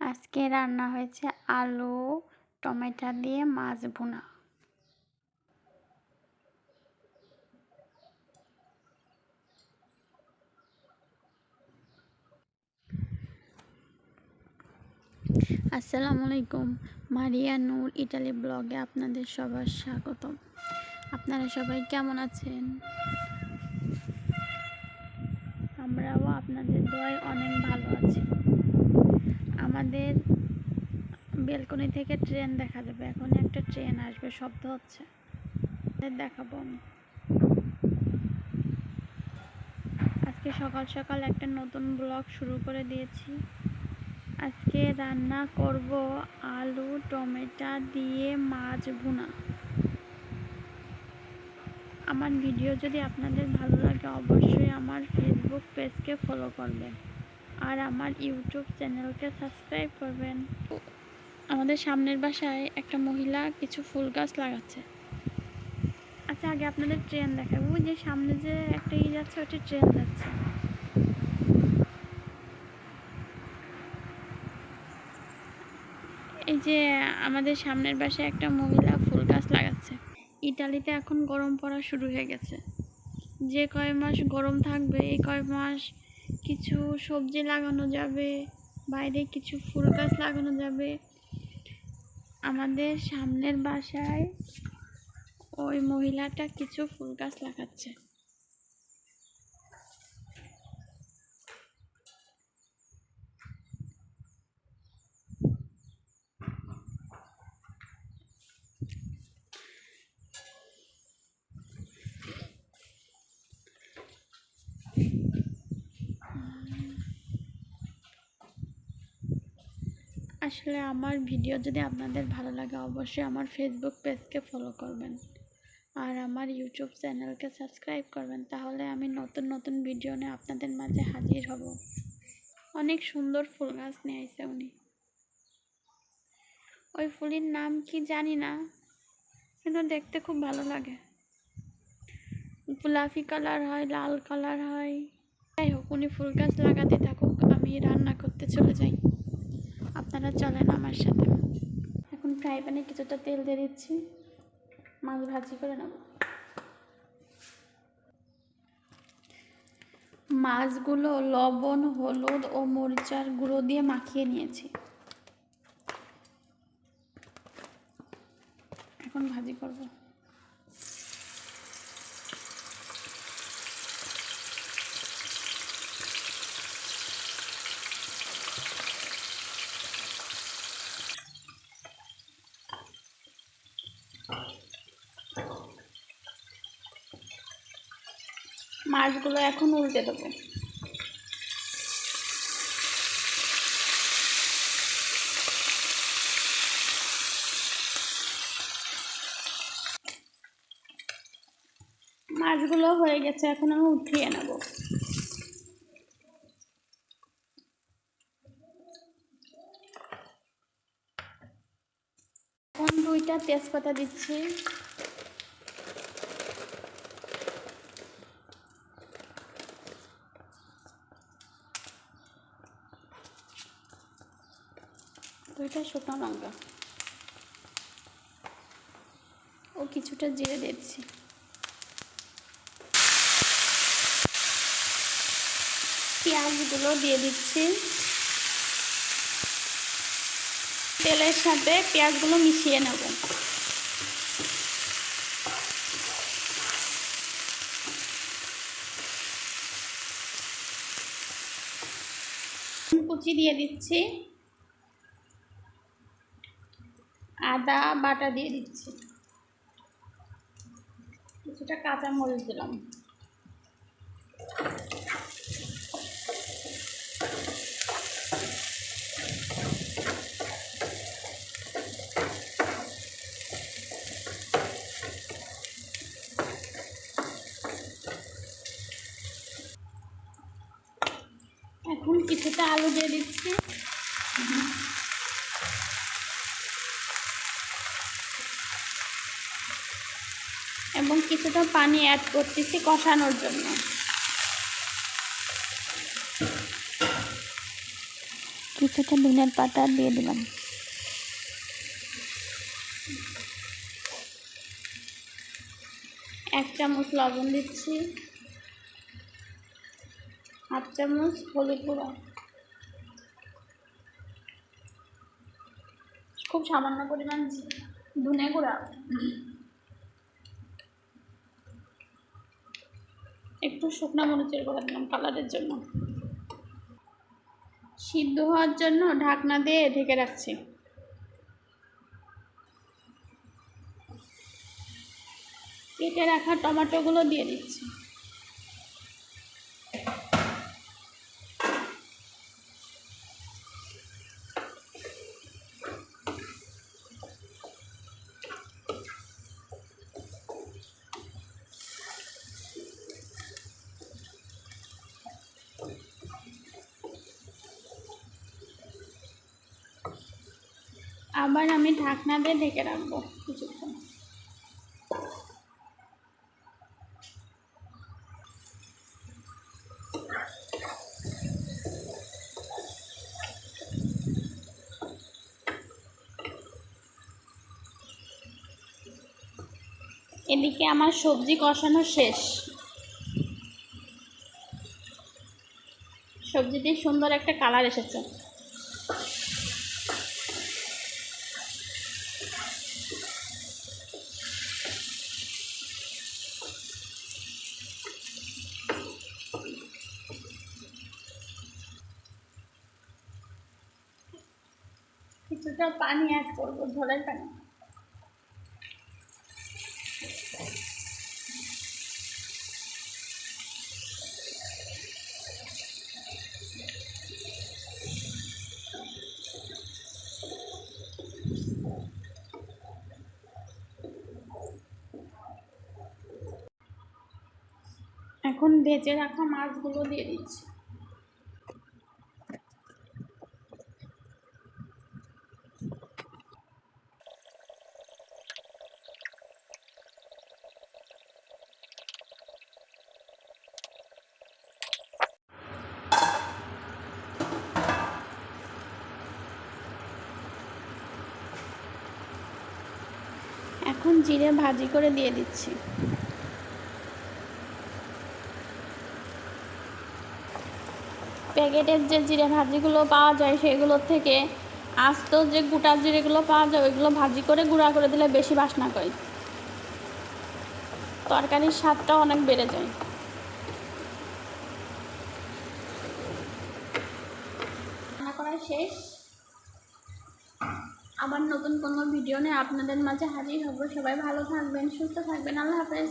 আজকে রান্না হয়েছে আলু, টমেটো দিয়ে মাছ ভুনা। আসসালামু আলাইকুম মারিয়া নূর ইটালি ব্লগে আপনাদের সবার স্বাগতম। আপনারা সবাই কেমন আছেন? আমরাও আপনাদের দোয়ায় অনেক ভালো আছি। আমাদের বেলকনি থেকে ট্রেন দেখা যাবে। এখন একটা ট্রেন আসবে, শব্দ হচ্ছে। দেখাবো আমি। আজকে সকাল সকাল একটা নতুন ব্লগ শুরু করে দিয়েছি। আজকে রান্না করব আলু, টমেটো দিয়ে মাছ ভুনা। আমার ভিডিও যদি আপনাদের ভালো লাগে, অবশ্যই আমার ফেসবুক পেজকে ফলো করবেন। আর আমার ইউটিউব চ্যানেলকে সাবস্ক্রাইব করবেন। আমাদের সামনের বাসায় একটা মহিলা কিছু ফুল গাছ লাগাচ্ছে। আচ্ছা আগে আপনাদের ট্রেন দেখাবো। যে সামনে যে একটা ই যাচ্ছে, ওটি ট্রেন যাচ্ছে। এই যে আমাদের সামনের বাসায় একটা মহিলা ফুল গাছ লাগাচ্ছে। ইটালিতে এখন গরম পড়া শুরু হয়ে গেছে। যে কয় মাস গরম থাকবে, এই কয় মাস কিছু সবজি লাগানো যাবে, বাইরে কিছু ফুল গাছ লাগানো যাবে। আমাদের সামনের বাসায় ওই মহিলাটা কিছু ফুল গাছ লাগাচ্ছে। আসলে আমার ভিডিও যদি আপনাদের ভালো লাগে, অবশ্যই আমার ফেসবুক পেজকে ফলো করবেন। আর আমার ইউটিউব চ্যানেলকে সাবস্ক্রাইব করবেন, তাহলে আমি নতুন নতুন ভিডিও নিয়ে আপনাদের মাঝে হাজির হব। অনেক সুন্দর ফুল গাছ নিয়ে আসছে উনি। ওই ফুলের নাম কি জানি না, কিন্তু দেখতে খুব ভালো লাগে। গোলাপি কালার হয়, লাল কালার হয়। যাই হোক, উনি ফুল গাছ লাগাতে থাকুক, আমি রান্না করতে চলে যাই। আপনারা চলেন আমার সাথে। এখন ফ্রাই প্যানে কিছুটা তেল দিয়ে দিচ্ছি। মাছ ভাজি করে নেব। মাছগুলো লবণ, হলুদ ও মরিচার গুঁড়ো দিয়ে মাখিয়ে নিয়েছি। এখন ভাজি করব। মাছগুলো এখন উল্টে দেবো। মাছগুলো হয়ে গেছে, এখন আমি উঠিয়ে নেব। এখন দুইটা তেজপাতা দিচ্ছি। দুইটা শুকনো লঙ্কা। ও কিছুটা জিরে দিচ্ছি। পেঁয়াজগুলো দিয়ে দিচ্ছি। তেলের সাথে পেঁয়াজগুলো মিশিয়ে নেব। কুচি দিয়ে দিচ্ছি। আদা বাটা দিয়ে দিচ্ছি। কিছুটা কাঁচা মরিচ দিলাম। এখন কিছুটা আলু দিয়ে দিচ্ছি। এবং কিছুটা পানি অ্যাড করতেছি কষানোর জন্য। কিছুটা ধনের পাতা দিয়ে দিলাম। এক চামচ লবণ দিচ্ছি। হাফ চামচ হলুদ গুঁড়ো। খুব সামান্য পরিমাণ ধনে গুঁড়া। একটু শুকনো মরিচের গুঁড়া দিলাম কালারের জন্য। সিদ্ধ হওয়ার জন্য ঢাকনা দিয়ে ঢেকে রাখছি। কেটে রাখা টমেটোগুলো দিয়ে দিচ্ছি। আবার আমি ঢাকনা দিয়ে ঢেকে রাখব কিছুক্ষণ। এদিকে আমার সবজি কষানো শেষ। সবজিতে সুন্দর একটা কালার এসেছে। কিছুটা পানি অ্যাড করব ঝোলের পানি। এখন ভেজে রাখা মাছগুলো দিয়ে দিচ্ছি। এখন জিরে ভাজি করে দিয়ে দিচ্ছি। প্যাকেটের যে জিরে ভাজিগুলো পাওয়া যায় সেগুলোর থেকে আস্ত যে গোটা জিরেগুলো পাওয়া যায়, ওইগুলো ভাজি করে গুঁড়া করে দিলে বেশি বাসনা করে। তরকারির স্বাদটা অনেক বেড়ে যায়। রান্না করা শেষ। আবার নতুন কোনো ভিডিও নিয়ে আপনাদের মাঝে হাজির হব। সবাই ভালো থাকবেন, সুস্থ থাকবেন। আল্লাহ হাফেজ।